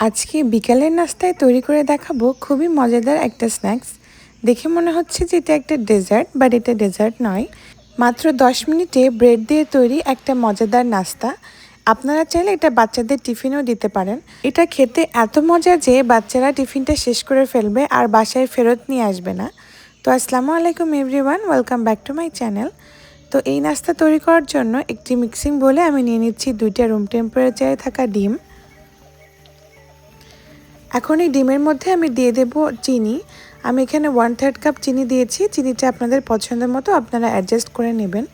আজকে বিকালের নাস্তায় তৈরি করে দেখাবো খুবই মজাদার একটা স্ন্যাক্স। দেখে মনে হচ্ছে যে এটা একটা ডেজার্ট, বাট এটা ডেজার্ট নয়। মাত্র দশ মিনিটে ব্রেড দিয়ে তৈরি একটা মজাদার নাস্তা। আপনারা চাইলে এটা বাচ্চাদের টিফিনেও দিতে পারেন। এটা খেতে এত মজা যে বাচ্চারা টিফিনটা শেষ করে ফেলবে আর বাসায় ফেরত নিয়ে আসবে না। তো আসসালামু আলাইকুম everyone, welcome back to my channel. তো এই নাস্তা তৈরি করার জন্য একটি মিক্সিং বলে আমি নিয়ে নিচ্ছি দুইটা রুম টেম্পারেচারে থাকা ডিম। এখন এই ডিমের মধ্যে আমি দিয়ে দেব চিনি। আমি এখানে ওয়ান থার্ড কাপ চিনি দিয়েছি। চিনিটা আপনাদের পছন্দ মতো আপনারা অ্যাডজাস্ট করে নেবেন।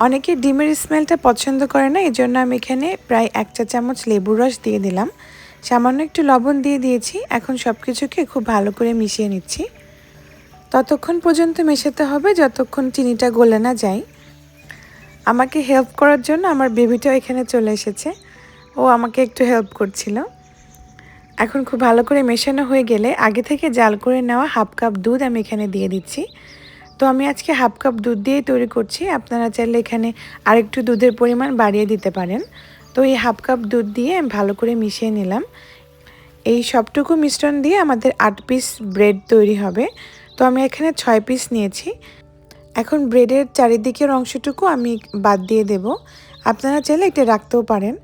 অনেকে ডিমের স্মেলটা পছন্দ করে না এই জন্য আমি এখানে প্রায় এক চা চামচ লেবুর রস দিয়ে দিলাম। সামান্য একটু লবণ দিয়ে দিয়েছি। এখন সব কিছুকে খুব ভালো করে মিশিয়ে নিচ্ছি। ততক্ষণ পর্যন্ত মেশাতে হবে, যতক্ষণ চিনিটা গলে না যায়। আমাকে হেল্প করার জন্য আমার বেবিটাও এখানে চলে এসেছে। ও আমাকে একটু হেল্প করছিল। এখন খুব ভালো করে মেশানো হয়ে গেলে আগে থেকে জাল করে নেওয়া হাফ কাপ দুধ আমি এখানে দিয়ে দিচ্ছি। তো আমি আজকে হাফ কাপ দুধ দিয়েই তৈরি করছি। আপনারা চাইলে এখানে আরেকটু দুধের পরিমাণ বাড়িয়ে দিতে পারেন। তো এই হাফ কাপ দুধ দিয়ে আমি ভালো করে মিশিয়ে নিলাম। এই সবটুকু মিশ্রণ দিয়ে আমাদের আট পিস ব্রেড তৈরি হবে। তো আমি এখানে ছয় পিস নিয়েছি। এখন ব্রেডের চারিদিকের অংশটুকু আমি বাদ দিয়ে দেব। আপনারা চাইলে এটা রাখতেও পারেন।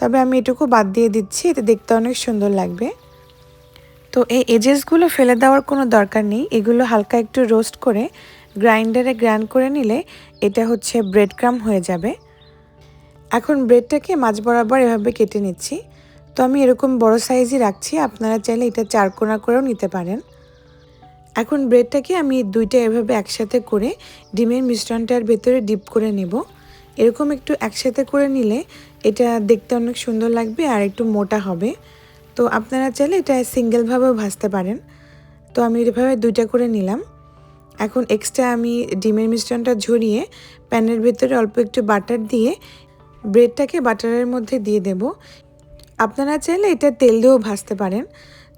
তবে আমি এটুকু বাদ দিয়ে দিচ্ছি, এতে দেখতে অনেক সুন্দর লাগবে। তো এই এজেসগুলো ফেলে দেওয়ার কোনো দরকার নেই, এগুলো হালকা একটু রোস্ট করে গ্রাইন্ডারে গ্রাইন্ড করে নিলে এটা হচ্ছে ব্রেড ক্রাম হয়ে যাবে। এখন ব্রেডটাকে মাছ বরাবর এভাবে কেটে নিচ্ছি। তো আমি এরকম বড় সাইজই রাখছি, আপনারা চাইলে এটা চারকোনা করেও নিতে পারেন। এখন ব্রেডটাকে আমি দুইটা এভাবে একসাথে করে ডিমের মিশ্রণটার ভেতরে ডিপ করে নেব। এরকম একটু একসাথে করে নিলে এটা দেখতে অনেক সুন্দর লাগবে আর একটু মোটা হবে। তো আপনারা চাইলে এটা সিঙ্গেলভাবেও ভাজতে পারেন। তো আমি এভাবে দুইটা করে নিলাম। এখন এক্সট্রা আমি ডিমের মিশ্রণটা ঝরিয়ে প্যানের ভেতরে অল্প একটু বাটার দিয়ে ব্রেডটাকে বাটারের মধ্যে দিয়ে দেব। আপনারা চাইলে এটা তেল দিয়েও ভাজতে পারেন।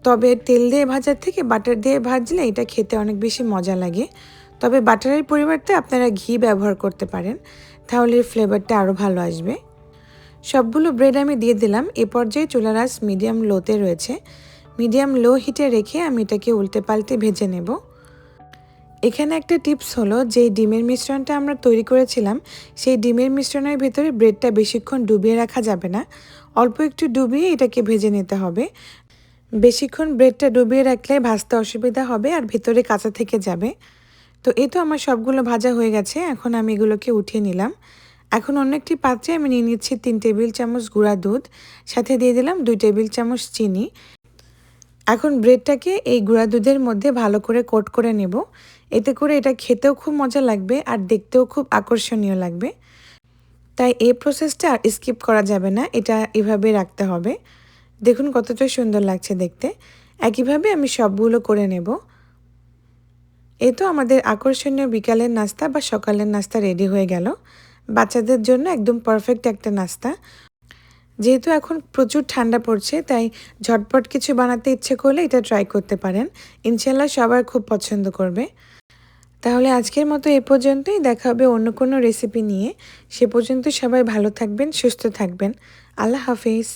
তবে তেল দিয়ে ভাজার থেকে বাটার দিয়ে ভাজলে এটা খেতে অনেক বেশি মজা লাগে। তবে বাটারের পরিবর্তে আপনারা ঘি ব্যবহার করতে পারেন। তাহলে ফ্লেভারটা আরও ভালো আসবে। সবগুলো ব্রেড আমি দিয়ে দিলাম। এ পর্যায়ে চুলার আস মিডিয়াম লোতে রয়েছে। মিডিয়াম লো হিটে রেখে আমি এটাকে উল্টে পাল্টে ভেজে নেব। এখানে একটা টিপস হলো যে ডিমের মিশ্রণটা আমরা তৈরি করেছিলাম, সেই ডিমের মিশ্রণের ভিতরে ব্রেডটা বেশিক্ষণ ডুবিয়ে রাখা যাবে না। অল্প একটু ডুবিয়ে এটাকে ভেজে নিতে হবে। বেশিক্ষণ ব্রেডটা ডুবিয়ে রাখলে ভাজতে অসুবিধা হবে আর ভেতরে কাঁচা থেকে যাবে। তো এ তো আমার সবগুলো ভাজা হয়ে গেছে, এখন আমি এগুলোকে উঠিয়ে নিলাম। এখন অন্য একটি পাত্রে আমি নিয়ে নিচ্ছি তিন টেবিল চামচ গুঁড়া দুধ, সাথে দিয়ে দিলাম দুই টেবিল চামচ চিনি। এখন ব্রেডটাকে এই গুঁড়া দুধের মধ্যে ভালো করে কোট করে নেব। এতে করে এটা খেতেও খুব মজা লাগবে আর দেখতেও খুব আকর্ষণীয় লাগবে। তাই এই প্রসেসটা আর স্কিপ করা যাবে না, এটা এভাবে রাখতে হবে। দেখুন কতটা সুন্দর লাগছে দেখতে। একইভাবে আমি সবগুলো করে নেব। এই তো আমাদের আকর্ষণীয় বিকালের নাস্তা বা সকালের নাস্তা রেডি হয়ে গেল। বাচ্চাদের জন্য একদম পারফেক্ট একটা নাস্তা। যেহেতু এখন প্রচুর ঠান্ডা পড়ছে, তাই ঝটপট কিছু বানাতে ইচ্ছে করলে এটা ট্রাই করতে পারেন। ইনশাল্লাহ সবার খুব পছন্দ করবে। তাহলে আজকের মতো এ পর্যন্তই। দেখা হবে অন্য কোনো রেসিপি নিয়ে। সে পর্যন্ত সবাই ভালো থাকবেন, সুস্থ থাকবেন। আল্লাহ হাফিজ।